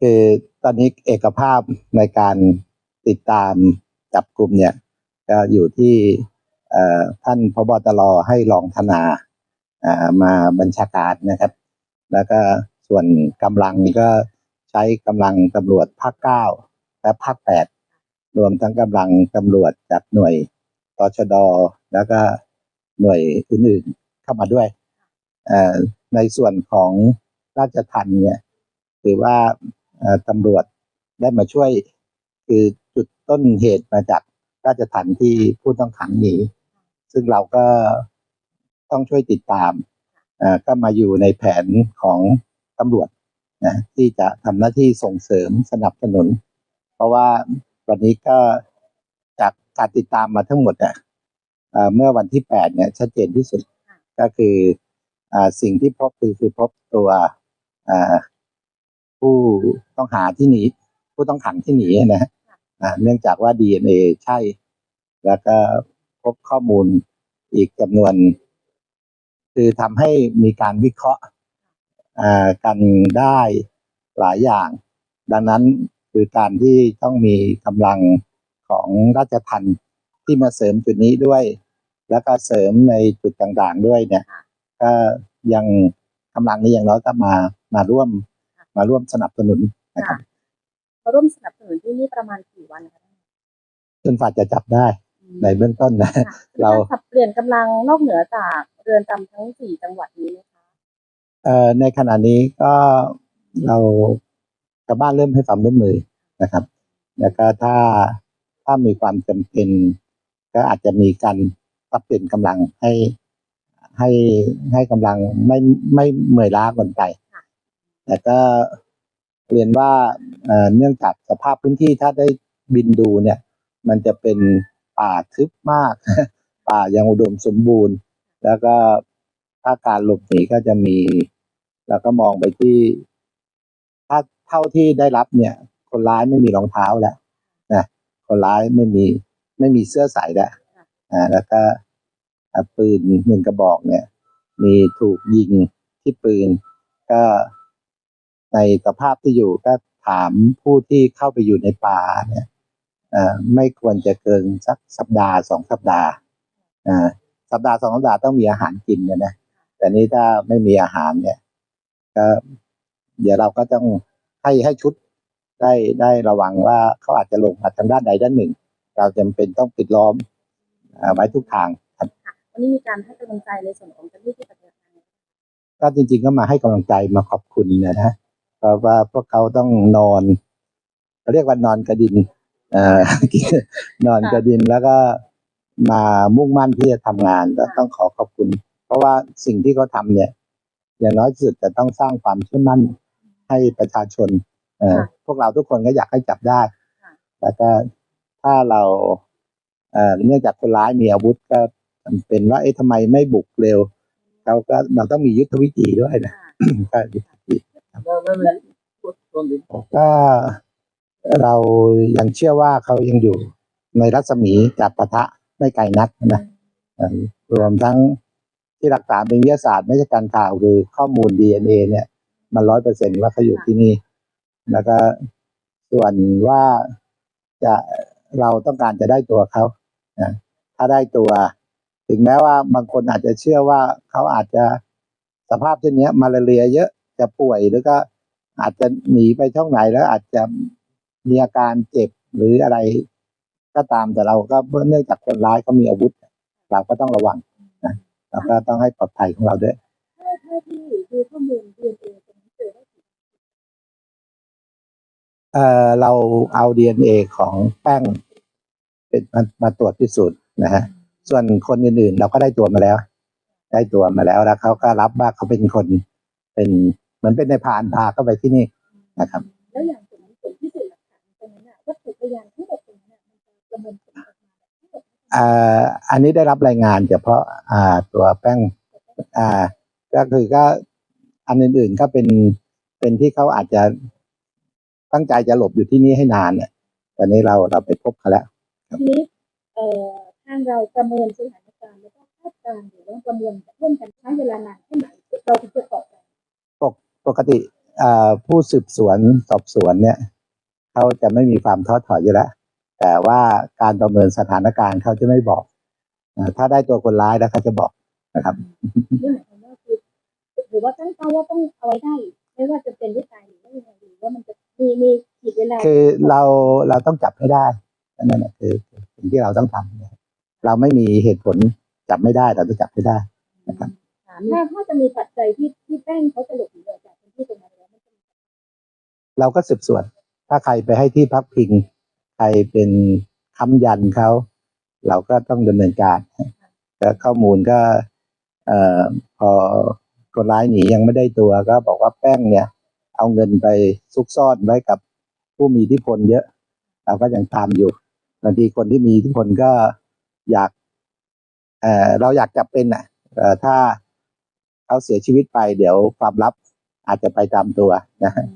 คือตอนนี้เอกภาพในการติดตามจับกลุ่มเนี่ยก็อยู่ที่ท่านพบตรให้รองธนามาบัญชาการนะครับ แล้วก็ส่วนกำลังก็ใช้กำลังตำรวจภาคเก้าและภาคแปดรวมทั้งกำลังตำรวจจากหน่วยตชด แล้วก็หน่วยอื่นๆเข้ามาด้วยในส่วนของราชทัณฑ์เนี่ยถือว่า ตำรวจได้มาช่วย คือจุดต้นเหตุมาจากราชทัณฑ์ที่ผู้ต้องขังหนีซึ่งเราก็ต้องช่วยติดตามก็มาอยู่ในแผนของตำรวจนะที่จะทำหน้าที่ส่งเสริมสนับสนุน เพราะว่าวันนี้ก็จากการติดตามมาทั้งหมดอะเมื่อวันที่แปดเนี่ยชัดเจนที่สุดก็คืออสิ่งที่พบคือคือพบตัว ผู้ต้องหาที่หนี ผู้ต้องขังที่หนีนะฮะเนื่องจากว่า DNA ใช่ แล้วก็พบข้อมูลอีกจำนวน คือทำให้มีการวิเคราะห์อ่ากันได้หลายอย่าง ดังนั้นคือการที่ต้องมีกำลังของราชทัณฑ์ที่มาเสริมจุดนี้ด้วย แล้วก็เสริมในจุดต่างๆด้วยเนี่ย ก็ยังกำลังนี้อย่างน้อยก็มามาร่วม มาร่วมสนับสนุนนะครับเขาร่วมสนับสนุนที่นี่ประมาณกี่วันคะจนฝ่าจะจับได้ในเบื้องต้นนะค่ะเราเราสับเปลี่ยนกำลังนอกเหนือจากเรือนจำทั้งสี่จังหวัดนี้ไหมคะเอ่อในขณะนี้ก็เราชาวบ้านเริ่มให้ความร่วมมือนะครับ แล้วก็ถ้าถ้ามีความจำเป็น ก็อาจจะมีการปรับเปลี่ยนกำลังให้ให้ให้กำลังไม่ไม่เหมื่อยล้าเกินไป แต่ก็เรียนว่าเนื่องจากสภาพพื้นที่ถ้าได้บินดูเนี่ย มันจะเป็นป่าทึบมาก ป่ายังอุดมสมบูรณ์ แล้วก็ถ้าการหลบหนีก็จะมี แล้วก็มองไปที่ ถ้าเท่าที่ได้รับเนี่ย คนร้ายไม่มีรองเท้าแล้วนะคนร้ายไม่มีไม่มีเสื้อใส่แล้วอ่าแล้วก็ปืนหนึ่งกระบอกเนี่ย มีถูกยิงที่ปืนก็ ในสภาพที่อยู่ก็ถามผู้ที่เข้าไปอยู่ในป่าเนี่ยเอ่อไม่ควรจะเกินสักสัปดาห์สองสัปดาห์อ่าสัปดาห์สองสัปดาห์ต้องมีอาหารกินเนี่ยนะแต่นี้ถ้าไม่มีอาหารเนี่ยก็เดี๋ยวเราก็ต้องให้ให้ชุดได้ได้ระวังว่าเขาอาจจะลงมาทางด้านใดด้านหนึ่ง เราจำเป็นต้องปิดล้อมอ่าไว้ทุกทางครับค่ะวันนี้มีการให้กำลังใจในส่วนของเจ้าหน้าที่ปฏิบัติงานก็จริง ๆ ก็มาให้กำลังใจมาขอบคุณนะฮะ เพราะว่าพวกเขาต้องนอนเขาเรียกว่านอนกระดินเอ่อนอนกระดินแล้วก็มามุ่งมั่นที่จะทำงานก็ต้องขอขอบคุณ เพราะว่าสิ่งที่เขาทำเนี่ย อย่างน้อยที่สุดจะต้องสร้างความเชื่อมั่นให้ประชาชนเอ่อพวกเราทุกคนก็อยากให้จับได้แล้วก็ถ้าเราเอ่อเนื่องจากคนร้ายมีอาวุธก็จำเป็นว่าเอ๊ะทำไมไม่บุกเร็วเราก็เราต้องมียุทธวิธีด้วยนะก็ยุทธวิธี ก็เรายังเชื่อว่าเขายังอยู่ในรัศมีจากปะทะไม่ไกลนักนะรวมทั้งที่หลักฐานเป็นวิทยาศาสตร์ไม่ใช่การข่าวคือข้อมูล DNA เนี่ยมันร้อยเปอร์เซ็นว่าเขาอยู่ที่นี่ แล้วก็ส่วนว่าจะเราต้องการจะได้ตัวเขาถ้าได้ตัว ถึงแม้ว่าบางคนอาจจะเชื่อว่าเขาอาจจะสภาพเช่นนี้มาลาเรียเยอะ จะป่วยหรือก็อาจจะหนีไปช่องไหนแล้วอาจจะมีอาการเจ็บหรืออะไรก็ตามแต่เราก็เนื่องจากคนร้ายเขามีอาวุธ เราก็ต้องระวังนะเราก็ต้องให้ปลอดภัยของเราด้วยถ้าถ้าที่อมูล DNA ตรงนี้เอได้กี่เอ่อเอของแป้งเป็นมามาตรวจพิสูจน์นะฮะส่วนคนอื่นๆ เราก็ได้ตัวมาแล้ว ได้ตัวมาแล้วแล้วเขาก็รับว่าเขาเป็นคนเป็น เหมือนเป็นในายพานพาเข้าไปที่นี่นะครับ แล้วอย่างผลผลพิสูจน์หลักฐานตรงนั้นน่ะวัตถุพยานทั้งหมดตรงนั้นน่ะมันจะประเมินผลออกมาแบบทั้งหมดอ่าอันนี้ได้รับรายงานเฉพาะอ่าตัวแป้งอ่าก็คือก็อันอื่นๆก็เป็นเป็นที่เขาอาจจะตั้งใจจะหลบอยู่ที่นี่ให้นานเนี่ยตอนนี้เราเราไปพบเขาแล้วทีนี้เอ่อทางเราประเมินสถานการณ์แล้วก็คาดการณ์หรือว่าประเมินร่วมกันใช้เวลานานแค่ไหนเราถึงจะตอบ ปกติเอ่อผู้สืบสวนสอบสวนเนี่ยเขาจะไม่มีความท้อถอยอยู่แล้ว แต่ว่าการประเมินสถานการณ์เขาจะไม่บอกอ่าถ้าได้ตัวคนร้ายแล้วเขาจะบอกนะครับนี่หมายความว่าคือหรือว่าตั้งเป้าว่าต้องเอาไว้ได้ ไม่ว่าจะเป็นหรือตายหรือว่ายังไงหรือว่ามันจะมีมีขีดเวลาคือเราเราต้องจับให้ได้นั่นแหละคือสิ่งที่เราต้องทำนะครับเราไม่มีเหตุผลจับไม่ได้เราต้องจับให้ได้นะครับถ้าถ้าจะมีปัจจัยที่ที่แป้งเขาจะหลบหนีออกจากพื้น ที่ตรงนั้นแล้วมันจะมีเราก็สืบสวน ถ้าใครไปให้ที่พักพิง ใครเป็นค้ำยันเขา เราก็ต้องดำเนินการแล้วข้อมูลก็เอ่อพอคนร้ายหนียังไม่ได้ตัวก็บอกว่าแป้งเนี่ย เอาเงินไปซุกซ่อนไว้กับผู้มีอิทธิพลเยอะ เราก็ยังตามอยู่บางทีคนที่มีอิทธิพลก็อยากเออเราอยากจับเป็นอะเออถ้าเขาเสียชีวิตไปเดี๋ยวความลับ อาจจะไปตามตัวนะฮะ